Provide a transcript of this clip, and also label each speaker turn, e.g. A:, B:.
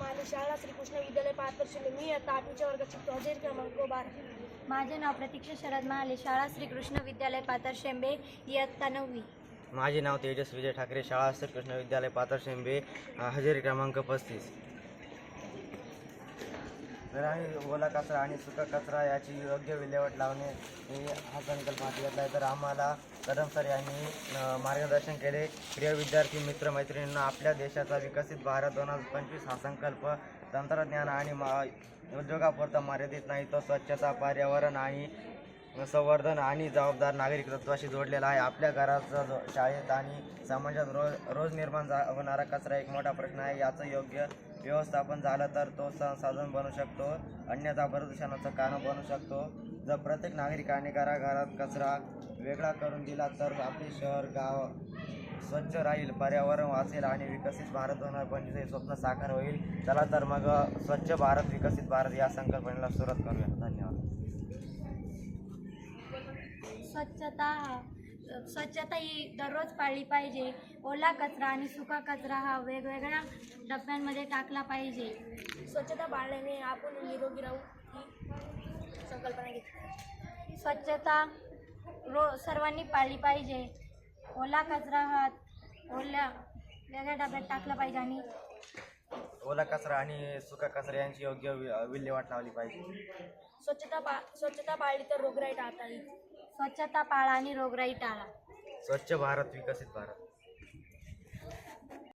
A: माले शाळा श्रीकृष्ण विद्यालय पात्रशिले मी आता आठवीच्या वर्गात शिकतो हजेर क्रमांक बारा।
B: माझे नाव प्रतीक्षा शरद महाले शाळा श्रीकृष्ण विद्यालय पातर शेंबे इयत्ता नववी.
C: माझे नाव तेजस विजय ठाकरे शाळा कृष्ण विद्यालय पातर शेंबे हजेरी क्रमांक पस्तीस. आम्ही ओला कचरा आणि सुका कचरा याची योग्य विल्हेवाट लावणे हे हा संकल्प हाती घेतला आहे. तर आम्हाला कदम सर यांनी मार्गदर्शन केले. प्रिय विद्यार्थी मित्र मैत्रिणींना आपल्या देशाचा विकसित भारत दोन हजार पंचवीस हा संकल्प तंत्रज्ञान आणि मा उद्योगापुरता मर्यादित नाही तो स्वच्छता पर्यावरण आणि संवर्धन आणि जबाबदार नागरिक तत्वाशी जोडलेला आहे. आपल्या घराचा जो शाळेत आणि समाजात रोज रोज निर्माण जा होणारा कचरा एक मोठा प्रश्न आहे. याचं योग्य व्यवस्थापन झालं तर तो संसाधन बनू शकतो. अन्यथा प्रदूषणाचं कारण बनू शकतो. जर प्रत्येक नागरिकाने घराघरात कचरा वेगळा करून दिला तर आपले शहर गाव स्वच्छ राहील पर्यावरण वाचेल आणि विकसित भारत दोन हजार पंचवीस हे स्वप्न साकार होईल चला तर मग स्वच्छ भारत विकसित भारत या संकल्पनेला सुरुवात करूया. धन्यवाद.
B: स्वच्छता स्वच्छता ही दररोज पाळली पाहिजे. ओला कचरा आणि सुका कचरा हा वेगवेगळ्या डब्यांमध्ये टाकला पाहिजे.
A: स्वच्छता पाळल्याने आपण निरोगी राहू ही संकल्पना घेतली.
B: स्वच्छता रो सर्वांनी पाळली पाहिजे. ओला कचरा हा ओल्या वेगळ्या डब्यात टाकला पाहिजे आणि
C: ओला कचरा आणि सुका कचरा यांची योग्य वि- विल्हेवाट लावली पाहिजे.
A: स्वच्छता पा स्वच्छता पाळली तर रोगराई टाळता येईल.
B: स्वच्छता पाळा आणि रोगराई टाळा.
C: स्वच्छ भारत विकसित भारत.